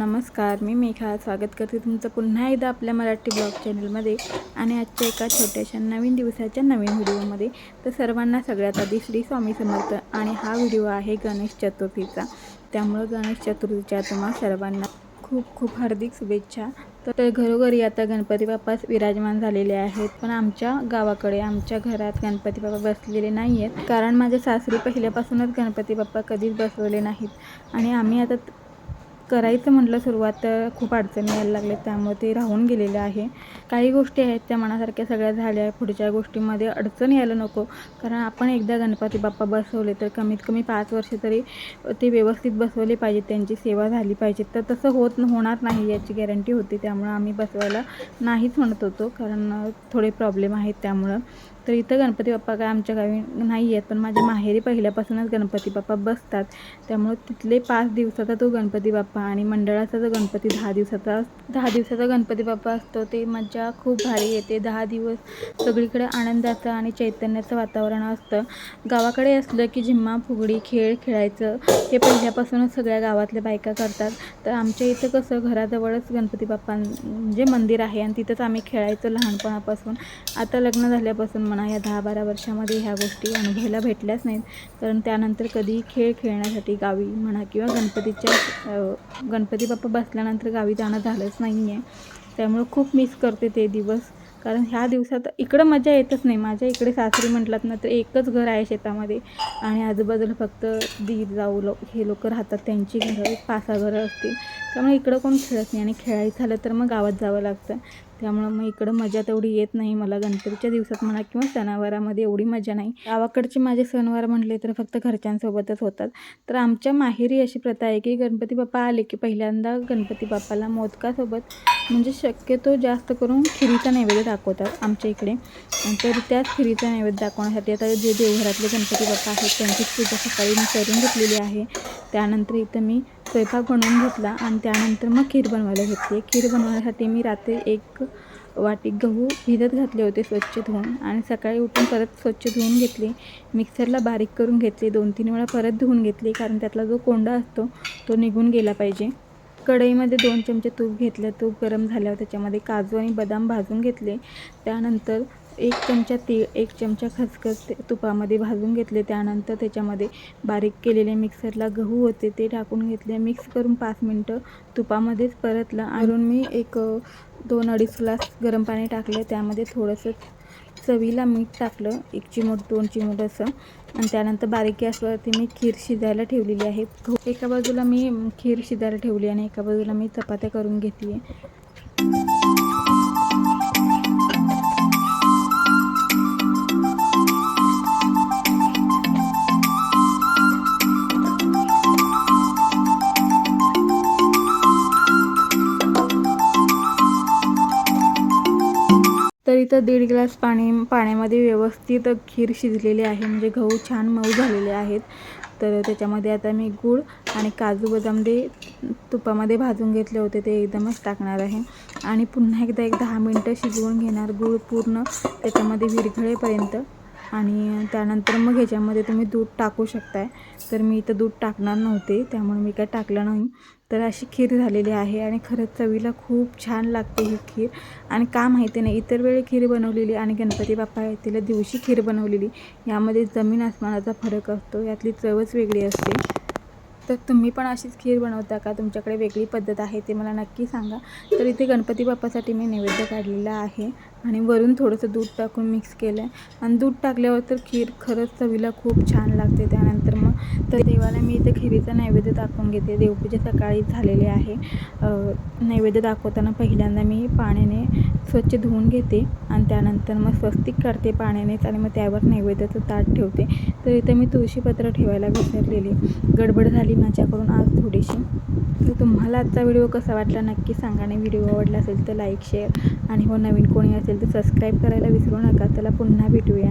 नमस्कार मी मेघा. स्वागत करते तुमचं पुन्हा एकदा आपल्या मराठी ब्लॉग चॅनलमध्ये आणि आजच्या एका छोट्याशा नवीन दिवसाच्या नवीन व्हिडिओमध्ये. तर सर्वांना सगळ्यात आधी श्री स्वामी समर्थ आणि हा व्हिडिओ आहे गणेश चतुर्थीचा. त्यामुळं गणेश चतुर्थीच्या तुम्हा सर्वांना खूप खूप हार्दिक शुभेच्छा. तर घरोघरी आता गणपती बाप्पा विराजमान झालेले आहेत पण आमच्या गावाकडे आमच्या घरात गणपती बाप्पा बसलेले नाही आहेत कारण माझ्या सासरी पहिल्यापासूनच गणपती बाप्पा कधीच बसवले नाहीत. आणि आम्ही आता करायचं म्हटलं सुरुवात तर खूप अडचणी यायला लागल्या. त्यामुळे ते राहून गेलेलं आहे. काही गोष्टी आहेत त्या मनासारख्या सगळ्या झाल्या. पुढच्या गोष्टीमध्ये अडचण यायला नको. कारण आपण एकदा गणपती बाप्पा बसवले तर कमीत कमी पाच वर्ष तरी ते व्यवस्थित बसवले पाहिजेत. त्यांची सेवा झाली पाहिजे तर तसं होत होणार नाही याची गॅरंटी होती. त्यामुळं आम्ही बसवायला नाहीच म्हणत होतो. कारण थोडे प्रॉब्लेम आहेत त्यामुळं. तर इथं गणपती बाप्पा काय आमच्या गावी नाही आहेत पण माझ्या माहेरी पहिल्यापासूनच गणपती बाप्पा बसतात. त्यामुळं तिथले पाच दिवसाचा तो गणपती बाप्पा आणि मंडळाचा जो गणपती दहा दिवसाचा दहा दिवसाचा गणपती बाप्पा असतो ते मजा खूप भारी येते. दहा दिवस सगळीकडे आनंदाचं आणि चैतन्याचं वातावरण असतं. गावाकडे असलं की झिम्मा फुगडी खेळ खेळायचं हे पहिल्यापासूनच सगळ्या गावातल्या बायका करतात. तर आमच्या इथं कसं घराजवळच गणपती बाप्पा म्हणजे मंदिर आहे आणि तिथंच आम्ही खेळायचो लहानपणापासून. आता लग्न झाल्यापासून म्हणा या दहा बारा वर्षामध्ये ह्या गोष्टी अनुभवायला भेटल्याच नाहीत. कारण त्यानंतर कधी खेळ खेळण्यासाठी गावी म्हणा किंवा गणपतीच्या गणपती बाप्पा बसल्यानंतर गावी जाणं झालंच नाही आहे त्यामुळं खूप मिस करते ते दिवस. कारण ह्या दिवसात इकडं मजा येतच नाही. माझ्या इकडे सासरी म्हटलात ना तर एकच घर आहे शेतामध्ये. आणि आजूबाजूला फक्त दीर जाऊ लो हे लोक राहतात त्यांची घरं पाच सहा घरं असतील. त्यामुळे इकडं कोण खेळत नाही. आणि खेळायचं झालं तर मग गावात जावं लागतं. त्यामुळं मग इकडं मजा तेवढी येत नाही. मला गणपतीच्या दिवसात म्हणा किंवा सणावारामध्ये एवढी मजा नाही. गावाकडचे माझे सणवार म्हटले तर फक्त घरच्यांसोबतच होतात. तर आमच्या माहेरी अशी प्रथा आहे की गणपती बाप्पा आले की पहिल्यांदा गणपती बाप्पाला मोदकासोबत म्हणजे शक्यतो जास्त करून खिरीचा नैवेद्य दाखवतात आमच्या इकडे. तर त्याच खिरीचा नैवेद्य दाखवण्यासाठी आता जे देवघरातले गणपती बाप्पा आहेत त्यांची पूजा सकाळी मी करून घेतलेली आहे. त्यानंतर इथं मी स्वयंपाक बनवून घेतला आणि त्यानंतर मग खीर बनवायला घेतली. खीर बनवण्यासाठी मी रात्री एक वाटी गहू भिजत घातले होते स्वच्छ धुवून आणि सकाळी उठून परत स्वच्छ धुवून घेतले. मिक्सरला बारीक करून घेतले. दोन तीन वेळा परत धुवून घेतले कारण त्यातला जो कोंडा असतो तो निघून गेला पाहिजे. कढईमध्ये दोन चमचे तूप घेतलं. तूप गरम झाल्यावर त्याच्यामध्ये काजू आणि बदाम भाजून घेतले. त्यानंतर एक चमचा तीळ एक चमचा खसखस ते तुपामध्ये भाजून घेतले. त्यानंतर त्याच्यामध्ये बारीक केलेले मिक्सरला गहू होते ते टाकून घेतले. मिक्स करून पाच मिनटं तुपामध्येच परतलं. आणून मी एक दोन अडीच ग्लास गरम पाणी टाकलं. त्यामध्ये थोडंसं चवीला मीठ टाकलं. एक चिमूट दोन चिमूट असं. आणि त्यानंतर बारीक गॅसवरती मी खीर शिजायला ठेवलेली आहे. एका बाजूला मी खीर शिजायला ठेवली आणि एका बाजूला मी चपात्या करून घेतली तर दीड ग्लास पाणी पाण्यामध्ये व्यवस्थित खीर शिजलेली आहे. म्हणजे गहू छान मऊ झालेले आहेत. तर त्याच्यामध्ये आता मी गूळ आणि काजू बदाम ते तुपामध्ये भाजून घेतले होते. ते एकदमच टाकणार आहे. आणि पुन्हा एकदा एक दहा मिनटं शिजवून घेणार गूळ पूर्ण. त्याच्यामध्ये विरघळेपर्यंत आणि त्यानंतर मग ह्याच्यामध्ये तुम्ही दूध टाकू शकताय. तर मी इथं दूध टाकणार नव्हते त्यामुळे मी काय टाकलं नाही. तर अशी खीर झालेली आहे आणि खरंच चवीला खूप छान लागते ही खीर. आणि का माहिती नाही इतर वेळी खीर बनवलेली आणि गणपती बाप्पा तिला दिवशी खीर बनवलेली यामध्ये जमीन आसमानाचा फरक असतो यातली चवच वेगळी असते. तर तुम्ही पण अशीच खीर बनवता का? तुमच्याकडे वेगळी पद्धत आहे ते मला नक्की सांगा. तर इथे गणपती बाप्पासाठी मी नैवेद्य काढलेला आहे. आणि वरून थोडंसं दूध टाकून मिक्स केलं आहे आणि दूध टाकल्यावर तर खीर खरंच चवीला खूप छान लागते. त्यानंतर मग तर देवाला मी इथे खिरीचा नैवेद्य दाखवून घेते. देवपूजा सकाळी झालेली आहे. नैवेद्य दाखवताना पहिल्यांदा मी पाण्याने स्वच्छ धुवून घेते आणि त्यानंतर मग स्वस्तिक करते पाण्यानेच आणि मग त्यावर नैवेद्याचं ताट ठेवते. तर इथे मी तुळशीपत्र ठेवायला विसरलेली. गडबड झाली माझ्याकडून आज थोडीशी. तर तुम्हाला आजचा व्हिडिओ कसा वाटला नक्की सांगा आणि व्हिडिओ आवडला असेल तर लाईक शेअर आणि हो नवीन कोणी असेल असेल तर सबस्क्राईब करायला विसरू नका. त्याला पुन्हा भेटूया.